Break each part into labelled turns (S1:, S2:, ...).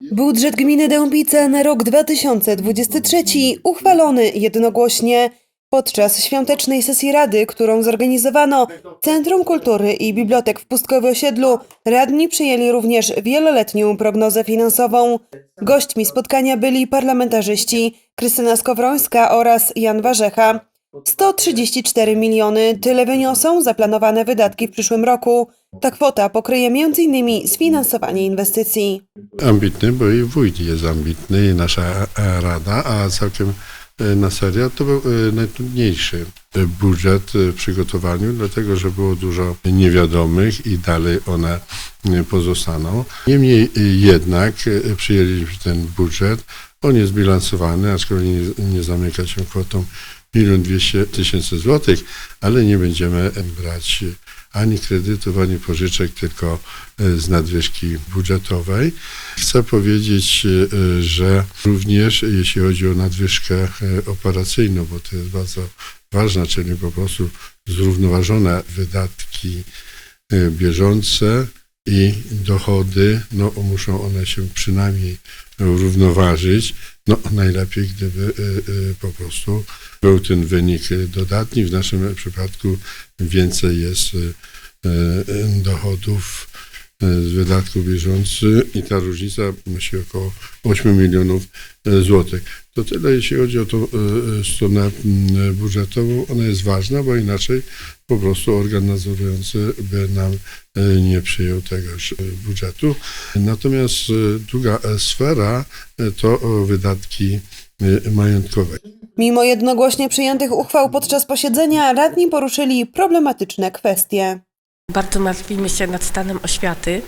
S1: Budżet gminy Dębica na rok 2023 uchwalony jednogłośnie podczas świątecznej sesji Rady, którą zorganizowano Centrum Kultury i Bibliotek w Pustkowie Osiedlu. Radni przyjęli również wieloletnią prognozę finansową. Gośćmi spotkania byli parlamentarzyści Krystyna Skowrońska oraz Jan Warzecha. 134 miliony tyle wyniosą zaplanowane wydatki w przyszłym roku. Ta kwota pokryje m.in. sfinansowanie inwestycji.
S2: ambitny, bo i wójt jest ambitny i nasza e, rada, a całkiem e, na serio to był e, najtrudniejszy budżet w przygotowaniu, dlatego że było dużo niewiadomych i dalej one pozostaną. Niemniej jednak przyjęliśmy ten budżet. On jest bilansowany, aczkolwiek nie zamyka się kwotą 1 200 tysięcy złotych, ale nie będziemy brać ani kredytów, ani pożyczek, tylko e, z nadwyżki budżetowej. Chcę powiedzieć, e, że również jeśli chodzi o nadwyżkę operacyjną, bo to jest bardzo ważne, czyli po prostu zrównoważone wydatki bieżące i dochody, no muszą one się przynajmniej równoważyć. No najlepiej, gdyby e, e, po prostu był ten wynik dodatni. W naszym przypadku więcej jest e, dochodów z wydatków bieżących i ta różnica wynosi około 8 milionów e, złotych. To tyle, jeśli chodzi o tą e, e, stronę budżetową. Ona jest ważna, bo inaczej po prostu organ nadzorujący by nam e, nie przyjął tegoż e, budżetu. Natomiast e, druga e, sfera e, to e, wydatki e, majątkowe.
S1: Mimo jednogłośnie przyjętych uchwał podczas posiedzenia, radni poruszyli problematyczne kwestie.
S3: Bardzo martwimy się nad stanem oświaty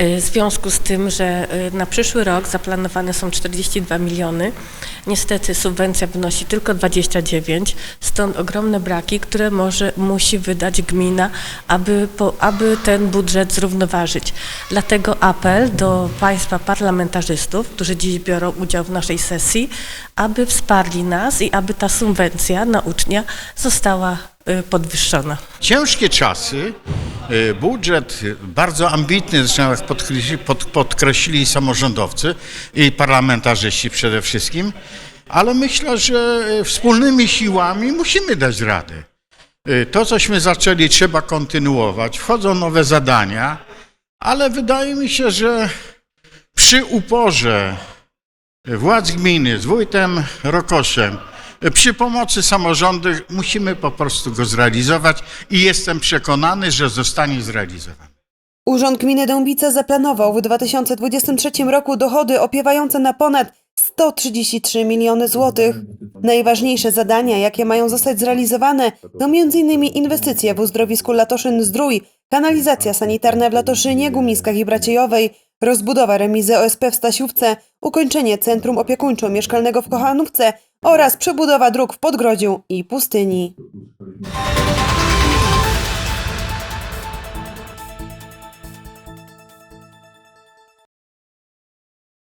S3: y, w związku z tym, że y, na przyszły rok zaplanowane są 42 miliony. Niestety subwencja wynosi tylko 29, stąd ogromne braki, które może, musi wydać gmina, aby, po, aby ten budżet zrównoważyć. Dlatego apel do Państwa parlamentarzystów, którzy dziś biorą udział w naszej sesji, aby wsparli nas i aby ta subwencja na ucznia została y, podwyższona.
S4: Ciężkie czasy, budżet bardzo ambitny, zresztą podkreślili, pod, podkreślili samorządowcy i parlamentarzyści przede wszystkim, ale myślę, że y, wspólnymi siłami musimy dać radę. Y, To, cośmy zaczęli, trzeba kontynuować. Wchodzą nowe zadania, ale wydaje mi się, że przy uporze władz gminy z wójtem Rokoszem, przy pomocy samorządu musimy po prostu go zrealizować i jestem przekonany, że zostanie zrealizowany.
S1: Urząd Gminy Dębica zaplanował w 2023 roku dochody opiewające na ponad 133 miliony złotych. Najważniejsze zadania, jakie mają zostać zrealizowane, to m.in. inwestycje w uzdrowisku Latoszyn-Zdrój, kanalizacja sanitarna w Latoszynie, Gumiskach i Braciejowej, rozbudowa remizy OSP w Stasiówce, ukończenie Centrum Opiekuńczo-Mieszkalnego w Kochanówce oraz przebudowa dróg w Podgrodziu i Pustyni.